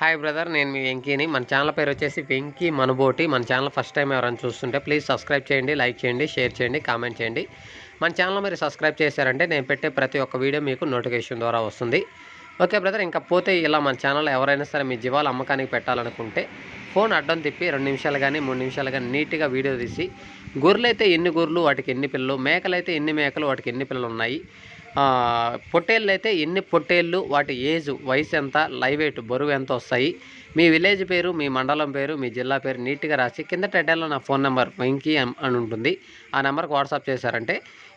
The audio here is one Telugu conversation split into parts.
హాయ్ బ్రదర్ నేను మీ వెంకీని. మన ఛానల్ పేరు వచ్చేసి వెంకీ మనబోటి. మన ఛానల్ ఫస్ట్ టైం ఎవరైనా చూస్తుంటే ప్లీజ్ సబ్స్క్రైబ్ చేయండి లైక్ చేయండి షేర్ చేయండి కామెంట్ చేయండి. మన ఛానల్ మీరు సబ్స్క్రైబ్ చేశారంటే నేను పెట్టే ప్రతి ఒక్క వీడియో మీకు నోటిఫికేషన్ ద్వారా వస్తుంది. ఓకే బ్రదర్ ఇంకా పోతే ఇలా మన ఛానల్లో ఎవరైనా సరే మీ జీవాలు అమ్మకానికి పెట్టాలనుకుంటే ఫోన్ అడ్డం తిప్పి రెండు నిమిషాలు కానీ మూడు నిమిషాలు కానీ నీట్గా వీడియో తీసి గొర్రెలు అయితే ఎన్ని గొర్రెలు వాటికి ఎన్ని పిల్లలు మేకలు అయితే ఎన్ని మేకలు వాటికి ఎన్ని పిల్లలు ఉన్నాయి పొట్టేళ్ళు అయితే ఎన్ని పొట్టేళ్ళు వాటి ఏజ్ వయసు ఎంత లైవ్ వెయిట్ బరువు ఎంత వస్తాయి? మీ విలేజ్ పేరు మీ మండలం పేరు మీ జిల్లా పేరు నీట్గా రాసి కింద టైటిల్లో నా ఫోన్ నెంబర్ వెంకీ అని ఉంటుంది. ఆ నెంబర్కి వాట్సాప్ చేశారంటే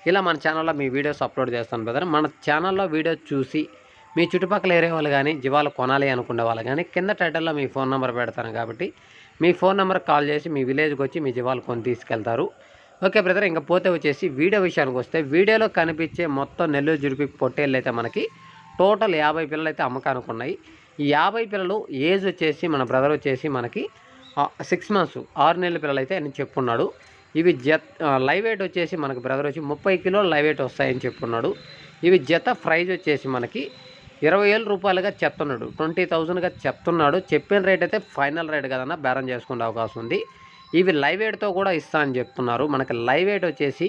ఇలా మన ఛానల్లో మీ వీడియోస్ అప్లోడ్ చేస్తాను బ్రదర్. మన ఛానల్లో వీడియో చూసి మీ చుట్టుపక్కల ఏరియా వాళ్ళు కానీ జీవాలు కొనాలి అనుకునే వాళ్ళు కానీ కింద టైటిల్లో మీ ఫోన్ నెంబర్ పెడతాను కాబట్టి మీ ఫోన్ నెంబర్ కాల్ చేసి మీ విలేజ్కి వచ్చి మీ జీవాలు కొని తీసుకెళ్తారు. ఓకే బ్రదర్ ఇంకా పోతే వచ్చేసి వీడియో విషయానికి వస్తే వీడియోలో కనిపించే మొత్తం నెల్లూరు జుడిపి పొట్టేళ్ళు అయితే మనకి టోటల్ యాభై పిల్లలు అయితే అమ్మకానికి ఉన్నాయి. ఈ యాభై పిల్లలు ఏజ్ వచ్చేసి మన బ్రదర్ వచ్చేసి మనకి సిక్స్ మంత్స్ ఆరు నెలల పిల్లలు అయితే అని చెప్పున్నాడు. ఇవి జత్ లైవ్ వెయిట్ వచ్చేసి మనకి బ్రదర్ వచ్చి ముప్పై కిలోలు లైవ్ వెయిట్ వస్తాయని చెప్పున్నాడు. ఇవి జత ప్రైజ్ వచ్చేసి మనకి ఇరవై వేల రూపాయలుగా చెప్తున్నాడు. ట్వంటీ థౌజండ్గా చెప్తున్నాడు. చెప్పిన రేట్ అయితే ఫైనల్ రేట్ కదన్నా బేరం చేసుకునే అవకాశం ఉంది. ఇవి లైవ్ ఎయిడ్తో కూడా ఇస్తా అని చెప్తున్నారు. మనకి లైవ్ వెయిట్ వచ్చేసి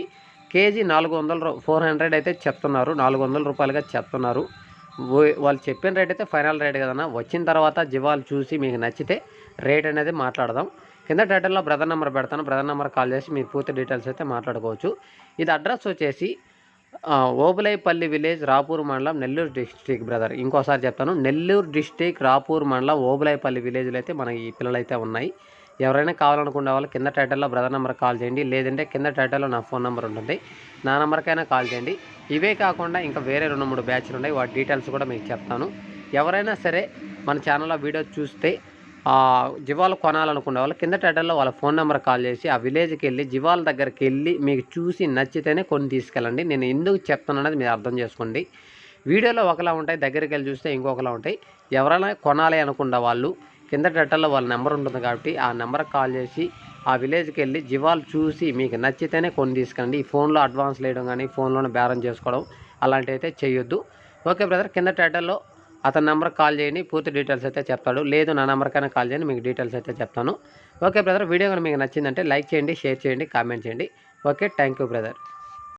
కేజీ నాలుగు వందల ఫోర్ హండ్రెడ్ అయితే చెప్తున్నారు. నాలుగు వందల రూపాయలుగా చెప్తున్నారు. వాళ్ళు చెప్పిన రేట్ అయితే ఫైనల్ రేట్ కదన్నా. వచ్చిన తర్వాత జీవాలు చూసి మీకు నచ్చితే రేట్ అనేది మాట్లాడదాం. కింద టైటిల్లో బ్రదర్ నెంబర్ పెడతాను. బ్రదర్ నెంబర్ కాల్ చేసి మీరు పూర్తి డీటెయిల్స్ అయితే మాట్లాడుకోవచ్చు. ఇది అడ్రస్ వచ్చేసి ఓబులైపల్లి విలేజ్ రాపూర్ మండలం నెల్లూరు డిస్టిక్ బ్రదర్. ఇంకోసారి చెప్తాను. నెల్లూరు డిస్టిక్ రాపూర్ మండలం ఓబులైపల్లి విలేజ్లో అయితే మన ఈ పిల్లలు అయితే ఉన్నాయి. ఎవరైనా కావాలనుకునే వాళ్ళు కింద టైటిల్లో బ్రదర్ నెంబర్ కాల్ చేయండి. లేదంటే కింద టైటిల్లో నా ఫోన్ నెంబర్ ఉంటుంది. నా నెంబర్కైనా కాల్ చేయండి. ఇవే కాకుండా ఇంకా వేరే రెండు మూడు బ్యాచ్లు ఉన్నాయి. వాటి డీటెయిల్స్ కూడా మీకు చెప్తాను. ఎవరైనా సరే మన ఛానల్లో వీడియో చూస్తే జీవాలు కొనాలనుకునే వాళ్ళు కింద టైటిల్లో వాళ్ళ ఫోన్ నెంబర్ కాల్ చేసి ఆ విలేజ్కి వెళ్ళి జీవాల దగ్గరికి వెళ్ళి మీకు చూసి నచ్చితేనే కొన్ని తీసుకెళ్ళండి. నేను ఎందుకు చెప్తున్నానది మీరు అర్థం చేసుకోండి. వీడియోలో ఒకలా ఉంటాయి దగ్గరికి వెళ్ళి చూస్తే ఇంకొకలా ఉంటాయి. ఎవరైనా కొనాలి అనుకున్న వాళ్ళు కింద టైటిల్లో వాళ్ళ నెంబర్ ఉంటుంది కాబట్టి ఆ నెంబర్కి కాల్ చేసి ఆ విలేజ్కి వెళ్ళి జీవాలు చూసి మీకు నచ్చితేనే కొన్ని తీసుకోండి ఈ ఫోన్లో అడ్వాన్స్ వేయడం కానీ ఫోన్లోనే బేరం చేసుకోవడం అలాంటివి అయితే చేయొద్దు. ఓకే బ్రదర్ కింద టైటల్లో అతని నెంబర్ కాల్ చేయండి. పూర్తి డీటెయిల్స్ అయితే చెప్తాడు. లేదు నా నెంబర్కైనా కాల్ చేయండి. మీకు డీటెయిల్స్ అయితే చెప్తాను. ఓకే బ్రదర్ వీడియో కానీ మీకు నచ్చిందంటే లైక్ చేయండి షేర్ చేయండి కామెంట్ చేయండి. Okay thank you brother.